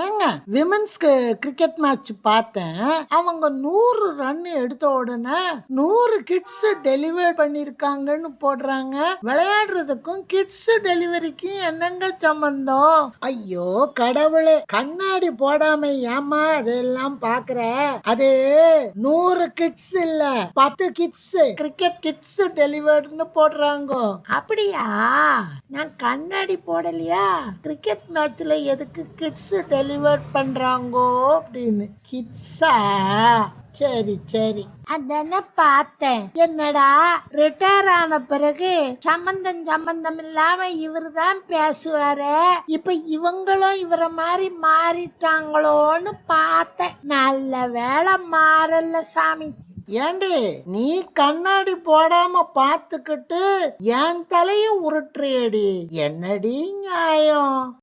ஏங்க விமன்ஸ்க்கு cricket match பார்த்தேன். அவங்க நூறு ரன் எடுத்த உடனே நூறு கிட்ஸ் டெலிவர் பண்ணிருக்காங்கன்னு போடுறாங்க. விளையாடுறதுக்கும் கிட்ஸ் டெலிவரிக்கும் என்னங்க சம்பந்தம்? ஐயோ கடவுளே கண்ணாடி போடாம ஏமா அதெல்லாம் பாக்குற? அது நூறு கிட்ஸ் இல்ல பத்து கிட்ஸ் கிரிக்கெட் கிட்ஸ் டெலிவர்ட்னு போடுறாங்க. அப்படியா? நான் கண்ணாடி போடலையா? கிரிக்கெட் மேட்ச்ல எதுக்கு கிட்ஸ் டெலிவர் டெலிவர் பண்றாங்கோ அப்படின்னு. கிட்ஸா? சரி சரி. அதானே பார்த்தேன். என்னடா? ரிட்டையர் ஆன பிறகு சம்பந்தம் சம்பந்தம் இல்லாம இவரு தான் பேசுவாரு? இப்ப இவங்களும் இவர மாதிரி மாறிட்டாங்களோன்னு பார்த்தேன். நல்ல வேலை மாறல சாமி. ஏண்டி நீ கண்ணாடி போடாம பாத்துக்கிட்டு என் தலைய உருட்டுறியடி. என்னடி நியாயம்?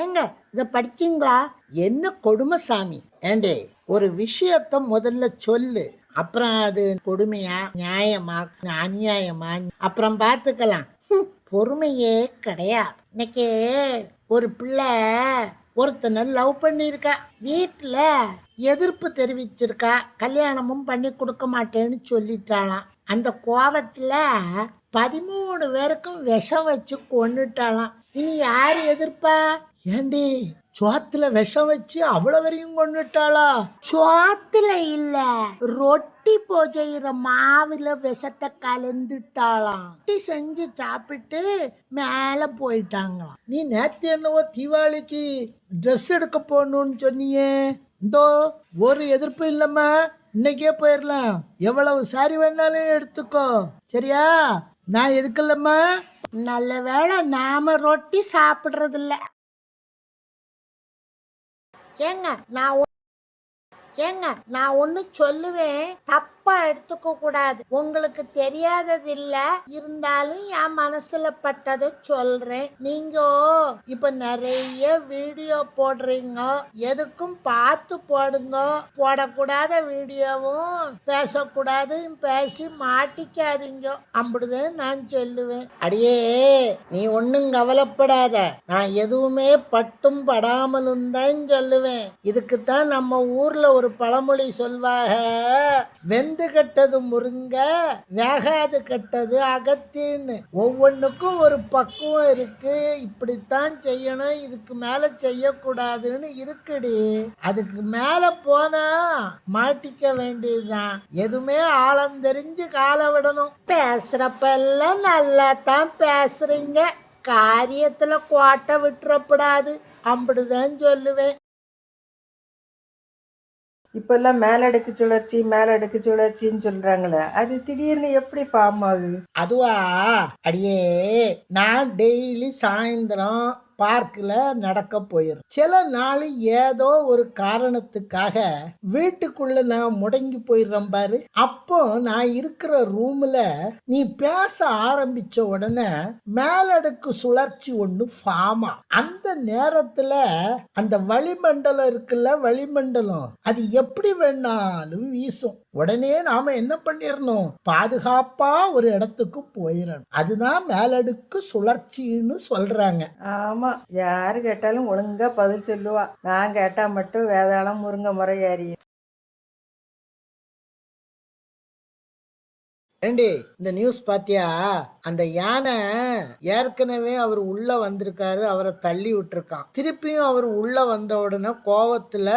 ஏங்க இதை படிச்சீங்களா? என்ன கொடுமை சாமி? ஏண்டே ஒரு விஷயத்த முதல்ல சொல்லு. அப்புறம் அது கொடுமையா நியாயமா அநியாயமா? அப்புறம் பார்த்துக்கலாம் பொறுமையே கிடையாது. இன்னைக்கு ஒரு பிள்ளை ஒருத்தனை லவ் பண்ணியிருக்கா. வீட்டில் எதிர்ப்பு தெரிவிச்சிருக்கா. கல்யாணமும் பண்ணி கொடுக்க மாட்டேன்னு சொல்லிட்டாளாம். அந்த கோவத்தில் பதிமூணு பேருக்கும் விஷம் வச்சு கொண்டுட்டாளாம் இனி யார் எதிர்ப்பா? ஏண்டி சோத்துல விஷம் வச்சு அவ்வளவு வரையும் கொண்டுட்டாளா சோத்துல இல்ல. ரொட்டி போஜைகிற மாவுல விஷத்தை கலந்துட்டாளாம். ரொட்டி செஞ்சு சாப்பிட்டு மேல போயிட்டாங்களாம். நீ நேத்து என்னவோ தீபாவளிக்கு ட்ரெஸ் எடுக்க போகணும்னு சொன்னியே. இந்தோ ஒரு எதிர்ப்பு இல்லம்மா இன்னைக்கே போயிடலாம் எவ்வளவு சாரி வேணாலும் எடுத்துக்கோ. சரியா? நான் எதுக்கல்லம்மா நல்ல வேளை நாம ரொட்டி சாப்பிடுறது இல்ல ஏங்க நான் ஏங்க நான் ஒண்ணு சொல்லுவேன். தப்பா எடுத்துக்க கூடாது. உங்களுக்கு தெரியாதது இல்ல. இருந்தாலும் என் மனசுல பட்டதை சொல்றேன். நீங்க இப்ப நிறைய வீடியோ போடுறீங்க. எதுக்கும் பார்த்து போடுங்க. போடக்கூடாத வீடியோவும் பேசக்கூடாது பேசி மாட்டிக்காதீங்க. அப்படிதான் நான் சொல்லுவேன். அடியே நீ ஒன்னும் கவலைப்படாத. நான் எதுவுமே பட்டும் படாமலும் தான் சொல்லுவேன். இதுக்கு தான் நம்ம ஊர்ல ஒரு பழமொழி சொல்வாக வெந்து கெட்டது முருங்க வேகாது கெட்டது அகத்தின்னு. ஒவ்வொன்றுக்கும் ஒரு பக்குவம் இருக்கு. இப்படித்தான் செய்யணும் இதுக்கு மேல செய்யக்கூடாதுன்னு இருக்குடி. அதுக்கு மேல போனா மாட்டிக்க வேண்டியதுதான். எதுவுமே ஆழம் தெரிஞ்சு காலை விடணும். பேசுறப்பெல்லாம் நல்லா தான் பேசுறீங்க. காரியத்துல கோட்டை விட்டுறப்படாது. அப்படிதான் சொல்லுவேன். இப்பெல்லாம் மேலடுக்கு சுழற்சி மேலடுக்கு சுழற்சின்னு சொல்றாங்களே. அது திடீர்னு எப்படி ஃபார்ம் ஆகுது? அதுவா? அடியே நான் டெய்லி சாயந்தரம் பார்க்கில் நடக்க போயிடும் சில நாள் ஏதோ ஒரு காரணத்துக்காக வீட்டுக்குள்ள நான் முடங்கி போயிடுறேன் பாரு. அப்போ நான் இருக்கிற ரூம்ல நீ பேச ஆரம்பிச்ச உடனே மேலடுக்கு சுழற்சி ஒன்று ஃபார்மா அந்த நேரத்துல அந்த வளிமண்டலம் இருக்குல்ல வளிமண்டலம் அது எப்படி வேணாலும் வீசும். உடனே நாம என்ன பண்ணிடணும் பாதுகாப்பா ஒரு இடத்துக்கு போயிடணும் அதுதான் மேலடுக்கு சுழற்சின்னு சொல்றாங்க. ஆமா. யார் கேட்டாலும் ஒழுங்கா பதில் சொல்லுவா. நான் கேட்டால் மட்டும் வேதாளம் முருங்கை முறை ஏறி ஏண்டி இந்த நியூஸ் பாத்தியா? அந்த யானை ஏற்கனவே அவர் உள்ள வந்திருக்காரு அவரை தள்ளி விட்டுருக்கான். திருப்பியும் அவர் உள்ள வந்த உடனே கோவத்துல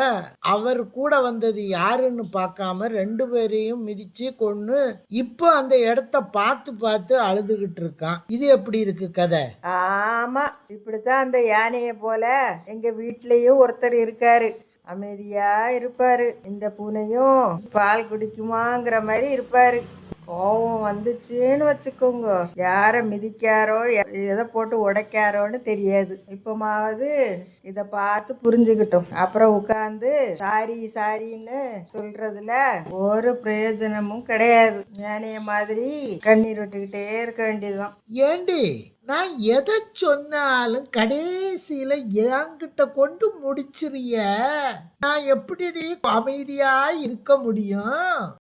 அவர் கூட வந்தது யாருன்னு பார்க்காம ரெண்டு பேரையும் மிதிச்சு கொண்டு இப்போ அந்த இடத்த பார்த்து பார்த்து அழுதுகிட்டு இருக்கான். இது எப்படி இருக்கு கதை? ஆமா இப்படித்தான் அந்த யானையை போல எங்க வீட்லயும் ஒருத்தர் இருக்காரு. அமைதியா இருப்பாரு. இந்த பூனையும் பால் குடிக்குமாங்கிற மாதிரி இருப்பாரு. கோவம் வந்துச்சுன்னு வச்சுக்கோங்க. யாரை மிதிக்காரோ எதை போட்டு உடைக்காரோன்னு தெரியாது. இப்போமாவது இதை பார்த்து புரிஞ்சுக்கிட்டோம். அப்புறம் உட்காந்து சாரி சாரின்னு சொல்றதுல ஒரு பிரயோஜனமும் கிடையாது. ஞானிய மாதிரி கண்ணீர் விட்டுக்கிட்டே இருக்க வேண்டியதுதான். ஏண்டி நான் எதை சொன்னாலும் கடைசியில் என்கிட்ட கொண்டு முடிச்சிருய நான் எப்படி அமைதியாக இருக்க முடியும்?